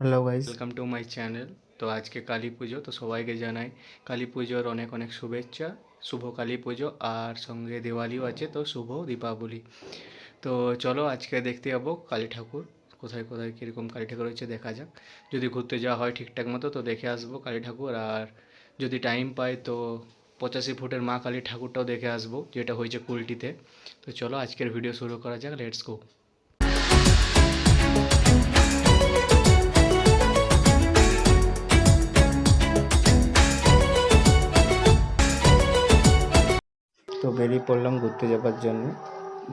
Hello guys welcome to my channel তো আজকে কালী পুজো, তো সবাইকে জানাই কালী পুজোর অনেক অনেক শুভেচ্ছা। শুভ কালী পুজো আর সঙ্গে দিওয়ালিও আছে, তো শুভ দীপাবলি। তো চলো আজকে দেখতে যাব কালী ঠাকুর। কোথায় কোথায়, কীরকম কালী ঠাকুর হচ্ছে দেখা যাক। যদি ঘুরতে যাওয়া হয় ঠিকঠাক মতো, তো দেখে আসব কালী ঠাকুর। আর যদি টাইম পাই, তো পঁচাশি ফুটের মা কালী ঠাকুরটাও দেখে আসব, যেটা হয়েছে কুলটিতে। তো চলো আজকের ভিডিও শুরু করা যাক লেটস গো বেরিয়ে পড়লাম ঘুরতে যাবার জন্য।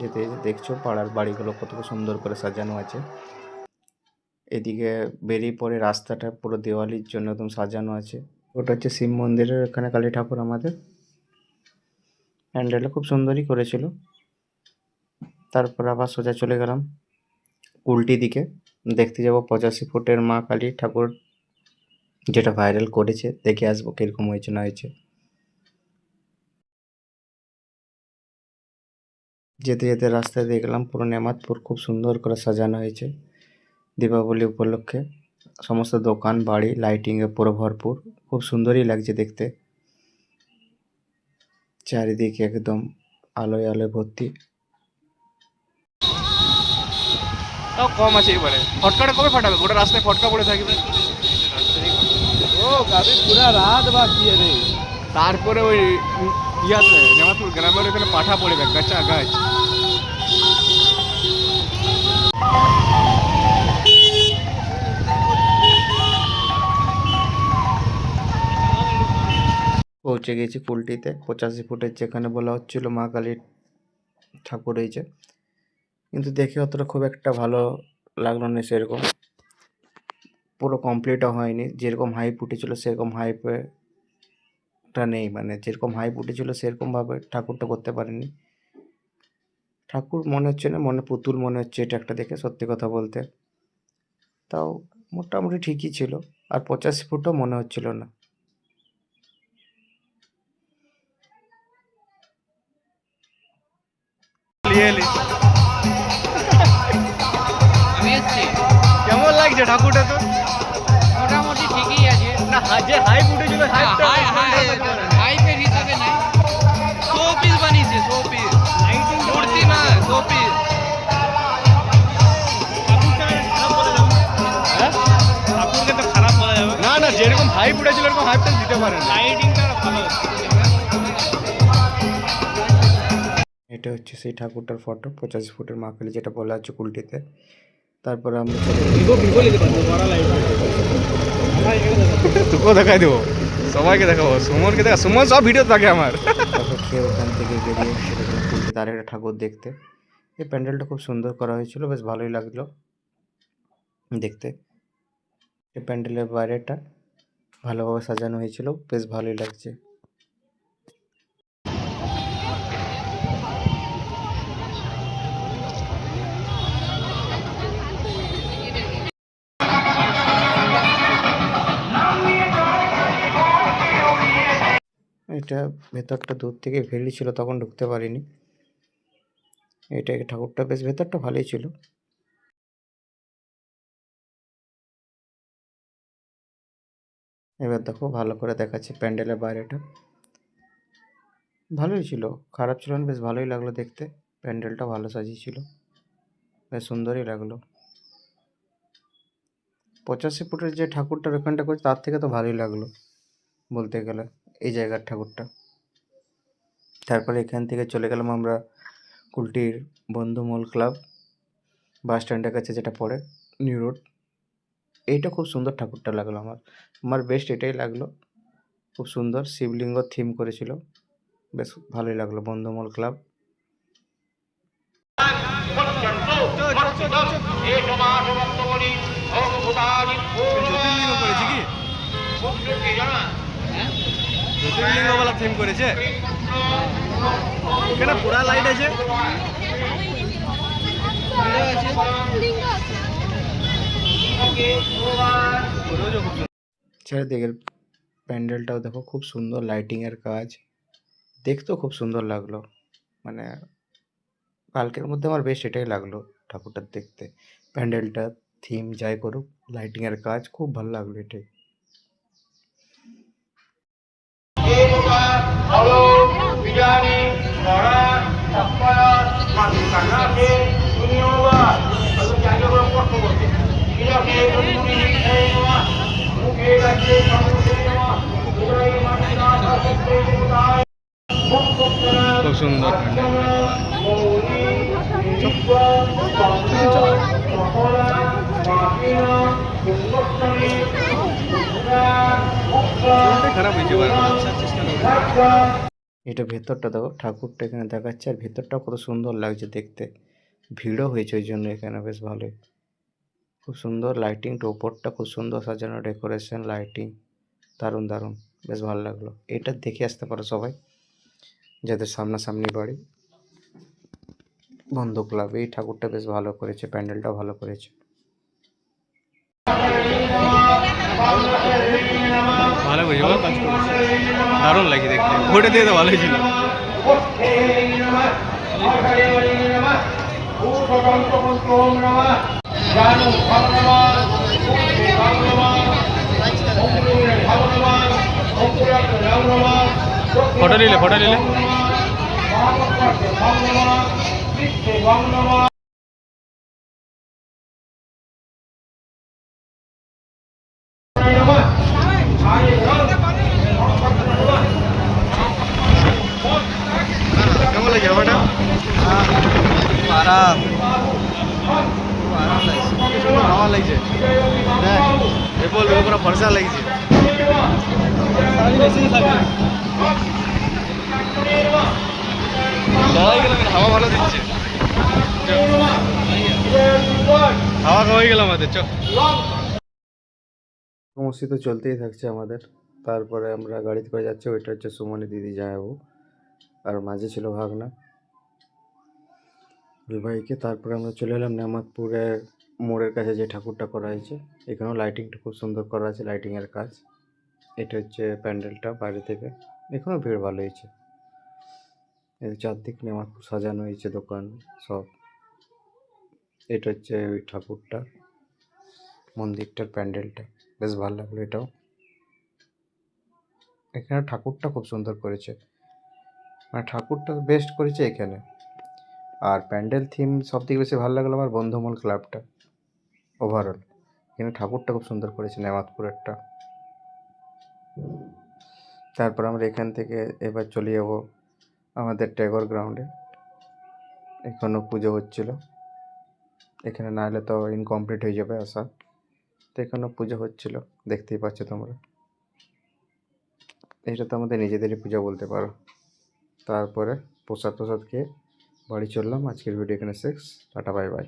যেতে যেতে দেখছ পাড়ার বাড়িগুলো কত সুন্দর করে সাজানো আছে। এদিকে বেরিয়ে পড়ে রাস্তাটা পুরো দেওয়ালির জন্য একদম সাজানো আছে। ওটা হচ্ছে শিব মন্দিরের এখানে কালী ঠাকুর আমাদের। প্যান্ডেলটা খুব সুন্দরই করেছিল। তারপর আবার সোজা চলে গেলাম উল্টি দিকে। দেখতে যাব পঁচাশি ফুটের মা কালী ঠাকুর। যেটা ভাইরাল করেছে। দেখে আসব কীরকম হয়েছে না হয়েছে। যেতে যেতে রাস্তায় দেখলাম পুরো নেমাতপুর খুব সুন্দর করে সাজানো হয়েছে দীপাবলি উপলক্ষে। সমস্ত দোকান বাড়ি লাইটিংয়ে পুরো ভরপুর। খুব সুন্দরই লাগছে দেখতে। চারিদিকে একদম আলোয় আলোয় ভর্তি। তাও কম আছে এবারে। ফটকাটা কবে ফাটাবে? গোটা রাস্তায় ফটকা পড়ে থাকবে? ও কাবি পুরা রাত বাকি রে। তারপরে ওই ইয়াতে, নেমাতুর গ্রামের ওখানে পাঠা পড়বে গাছা গাছ পৌঁছে গেছি কুলটিতে। পঁচাশি ফুটের যেখানে বলা হচ্ছিল মা কালীর ঠাকুর হয়েছে কিন্তু দেখে অতটা খুব একটা ভালো লাগল না সেরকম। পুরো কমপ্লিটও হয়নি। যেরকম হাইপ উঠেছিল, সেরকম হাইপটা নেই। মানে যেরকম হাই হাইপ উঠেছিল সেরকমভাবে ঠাকুরটা করতে পারেনি। ঠাকুর মনে হচ্ছে না, মনে পুতুল মনে হচ্ছে এটা একটা দেখে সত্যি কথা বলতে। তাও মোটামুটি ঠিকই ছিল। আর পঁচাশি ফুটও মনে হচ্ছিল না। কেমন লাগছে ঠাকুরটা তো? না যে হাইপ উঠেছিল হাইপটা হাই হাই হাইপের হিসাবে নাই শো পিস বানিয়েছে শো পিস মূর্তি না শো পিস ঠাকুরকে তো খারাপ বলা যাবে। না না যেরকম হাইপ উঠেছিল এরকম হাইপটা দিতে পারে না লাইটিংটা ভালো। এটা হচ্ছে সেই ঠাকুরটার ফটো পঁচাশি ফুটের মা কালী যেটা বলা হচ্ছে কুলটিতে। তারপরে আমরা চলে তোকেও দেখাই দেবো। সবাইকে দেখাবো। সুমনকে দেখা সুমন সব ভিডিও থাকে আমার। খেয়ে ওখান থেকে বেরিয়ে গেলাম একটা ঠাকুর দেখতে। এই প্যান্ডেলটা খুব সুন্দর করা হয়েছিল বেশ ভালোই লাগল দেখতে। এই প্যান্ডেলের বাইরেটা ভালোভাবে সাজানো হয়েছিল বেশ ভালোই লাগছে। এটা ভেতরটা দূর থেকে ভেলি ছিল, তখন ঢুকতে পারিনি। এটা ঠাকুরটা বেশ ভেতরটা ভালোই ছিল। এবার দেখো ভালো করে দেখাচ্ছে প্যান্ডেলের বাইরেটা। ভালোই ছিল, খারাপ ছিল না, বেশ ভালোই লাগল দেখতে। প্যান্ডেলটা ভালো সাজিয়েছিল বেশ সুন্দরই লাগল। পঁচাশি ফুটের যে ঠাকুরটার ওখানটা করছে, তার থেকে তো ভালোই লাগল বলতে গেলে। এই জায়গার ঠাকুরটা। তারপরে এখান থেকে চলে গেলাম আমরা কুলটির বন্ধুমূল ক্লাব বাস স্ট্যান্ডের কাছে যেটা পড়ে নিউ রোড। এইটা খুব সুন্দর ঠাকুরটা লাগল আমার। আমার বেস্ট এটাই লাগল। খুব সুন্দর শিবলিঙ্গ থিম করেছিল। বেশ ভালোই লাগল বন্ধুমূল ক্লাব। জ্যোতির্লিঙ্গ করেছে কি বলা থিম করেছে। এখানে পুরা লাইট আছে। প্যান্ডেলটাও দেখো, খুব সুন্দর লাইটিংয়ের কাজ। দেখতেও খুব সুন্দর লাগল। মানে কালকের মধ্যে আমার বেশ এটাই লাগল ঠাকুরটা দেখতে। প্যান্ডেলটা থিম যাই করুক লাইটিংয়ের কাজ, খুব ভালো লাগল এটাই। খুব সুন্দর খারাপ হয়েছে এটা ভেতরটা দেখো, ঠাকুরটা এখানে দেখাচ্ছে আর ভেতরটা কত সুন্দর লাগছে দেখতে। ভিড়ও হয়েছে ওই জন্য এখানে বেশ ভালোই। খুব সুন্দর লাইটিংটা ওপরটা খুব সুন্দর সাজানো ডেকোরেশন লাইটিং দারুণ দারুণ, বেশ ভালো লাগল। এটা দেখে আসতে পারো সবাই, যাদের সামনাসামনি বাড়ি। বন্ধু ক্লাব এই ঠাকুরটা বেশ ভালো করেছে, প্যান্ডেলটাও ভালো করেছে। ভালো হয়েছে বল কাজ করেছে। দারুণ লাগে দেখতে। ওটা দিয়ে তো ভালোই ছিল। ফটো নিলে ফটো নিলে কেমন লাগে আমারটা আরাম আরাম লাগছে আমার লাগছে দেখ এ বলবে পুরো ফর্সা লাগছে সমস্যা তো চলতেই থাকছে আমাদের। তারপরে আমরা গাড়িতে করে যাচ্ছি, ওইটা হচ্ছে সুমনি দিদি যাব আর মাঝে ছিল ভাগনা। ভাইকে তারপরে আমরা চলে এলাম নেমাতপুরের মোড়ের কাছে যে ঠাকুরটা করা হয়েছে। এখানেও লাইটিংটা খুব সুন্দর করা আছে লাইটিংয়ের কাজ। এটা হচ্ছে প্যান্ডেলটা বাইরে থেকে। এখানেও ভিড় ভালো হয়েছে। চারদিক নেমাতপুর সাজানো হয়েছে দোকান সব। এটা হচ্ছে ওই ঠাকুরটা, মন্দিরটার প্যান্ডেলটা। বেশ ভালো লাগল এটাও। এখানে ঠাকুরটা খুব সুন্দর করেছে। মানে ঠাকুরটা বেস্ট করেছে এখানে। আর প্যান্ডেল থিম সব থেকে বেশি ভালো লাগল আমার বন্ধুমল ক্লাবটা ওভারঅল এখানে ঠাকুরটা খুব সুন্দর করেছে, নেমাতপুরেরটা। তারপর আমরা এখান থেকে এবার চলে যাব আমাদের ট্যাগর গ্রাউন্ডে। এখানেও পুজো হচ্ছিল। এখানে না হলে তো ইনকমপ্লিট হয়ে যাবে আসা তো এখানেও পুজো হচ্ছিল। দেখতেই পাচ্ছ তোমরা। এটা তো আমাদের নিজেদেরই পূজা বলতে পারো। তারপরে প্রসাদ প্রসাদ খেয়ে বাড়ি চললাম। আজকের ভিডিও এখানে শেষ। Tata bye bye